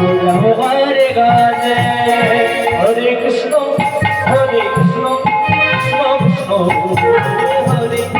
হরে গানে হরে কৃষ্ণ হরে কৃষ্ণ কৃষ্ণ কৃষ্ণ হরে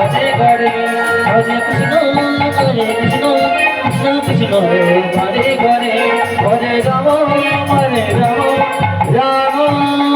ভজে গড়বে ভজে কৃষ্ণ হরে কৃষ্ণ কৃষ্ণ কৃষ্ণ হরে হরে রাম হরে রাম রাম।